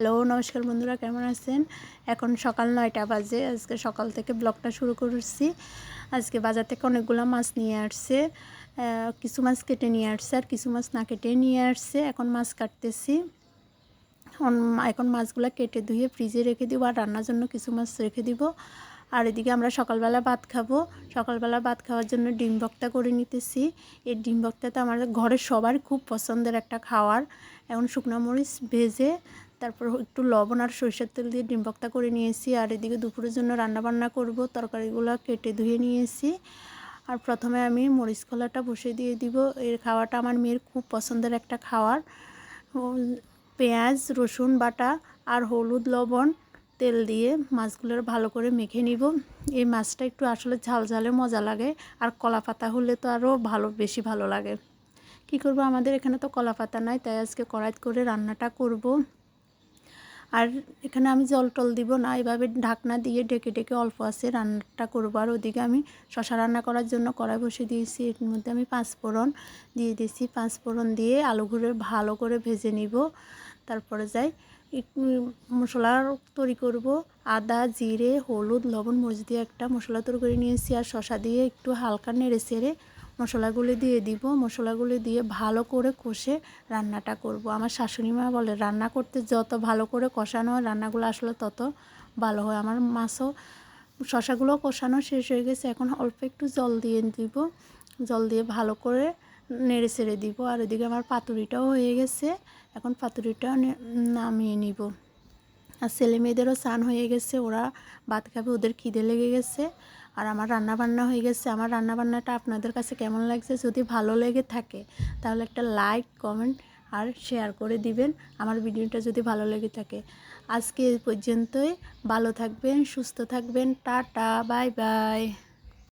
Hello, নমস্কার বন্ধুরা, কেমন আছেন? এখন সকাল নয়টা বাজে, আজকে সকাল থেকে ব্লগটা শুরু করছি। আজকে বাজার থেকে অনেকগুলো মাছ নিয়ে আসছে কিছু মাছ কেটে নিয়ে আসছে আর কিছু মাছ না কেটে নিয়ে আসছে। এখন মাছ কাটতেছি। এখন মাছগুলো কেটে ধুয়ে ফ্রিজে রেখে দিব আর রান্নার জন্য কিছু মাছ রেখে দিব। আর এদিকে আমরা সকালবেলা ভাত খাব। সকালবেলা ভাত খাওয়ার জন্য ডিম ভক্তা করে নিতেছি। এই ডিম ভক্তাটা আমাদের ঘরের সবার খুব পছন্দের একটা খাওয়ার। এখন শুকনো মরিচ ভেজে তারপর একটু লবণ আর সরিষার তেল দিয়ে ডিম ভক্তা করে নিয়েছি। আর এদিকে দুপুরের জন্য রান্না বান্না করব। তরকারিগুলো কেটে ধুয়ে নিয়েছি। আর প্রথমে আমি মরিচ কলাটা বসিয়ে দিয়ে দিব। এর খাওয়াটা আমার মেয়ের খুব পছন্দের একটা খাওয়ার। পেঁয়াজ, রসুন বাটা আর হলুদ লবণ তেল দিয়ে মাছগুলোর ভালো করে মেখে নিব। এই মাছটা একটু আসলে ঝাল ঝালে মজা লাগে, আর কলা পাতা হলে তো আরও ভালো, বেশি ভালো লাগে। কি করব? আমাদের এখানে তো কলা পাতা নাই, তাই আজকে কড়াইত করে রান্নাটা করব। আর এখানে আমি জল টল দিব না, এভাবে ঢাকনা দিয়ে ডেকে ডেকে অল্প আছে রান্নাটা করব। আর ওদিকে আমি শশা রান্না করার জন্য কড়াই বসে দিয়েছি, এর মধ্যে আমি পাঁচ ফোড়ন দিয়ে দিয়েছি। পাঁচ ফোড়ন দিয়ে আলু ঘুরে ভালো করে ভেজে নিব, তারপরে যাই মশলা তৈরি করব। আদা, জিরে, হলুদ, লবণ, মরিচ দিয়ে একটা মশলা তৈরি করে নিয়েছি আর শশা দিয়ে একটু হালকা নেড়ে চেড়ে মশলাগুলো দিয়ে দিব। মশলাগুলো দিয়ে ভালো করে কষে রান্নাটা করব। আমার শাশুড়ি মা বলে, রান্না করতে যত ভালো করে কষানো হয়, রান্নাগুলো আসলে তত ভালো হয়। আমার মাছও শশাগুলো কষানো শেষ হয়ে গেছে। এখন অল্প একটু জল দিয়ে দিব। জল দিয়ে ভালো করে নেড়ে ছেড়ে দিব। আর এদিকে আমার পাতুরিটাও হয়ে গেছে। এখন পাতুরিটা নামিয়ে নিব। আর ছেলে মেয়েদেরও স্নান হয়ে গেছে। ওরা ভাত খাবে, ওদের খিদে লেগে গেছে। আর আমার রান্না বান্না হয়ে গেছে। আমার রান্না বান্নাটা আপনাদের কাছে কেমন লাগছে যদি ভালো লেগে থাকে, তাহলে একটা লাইক, কমেন্ট আর শেয়ার করে দিবেন। আমার ভিডিওটা যদি ভালো লেগে থাকে। আজকে এই পর্যন্তই। ভালো থাকবেন, সুস্থ থাকবেন। Tata, bye bye.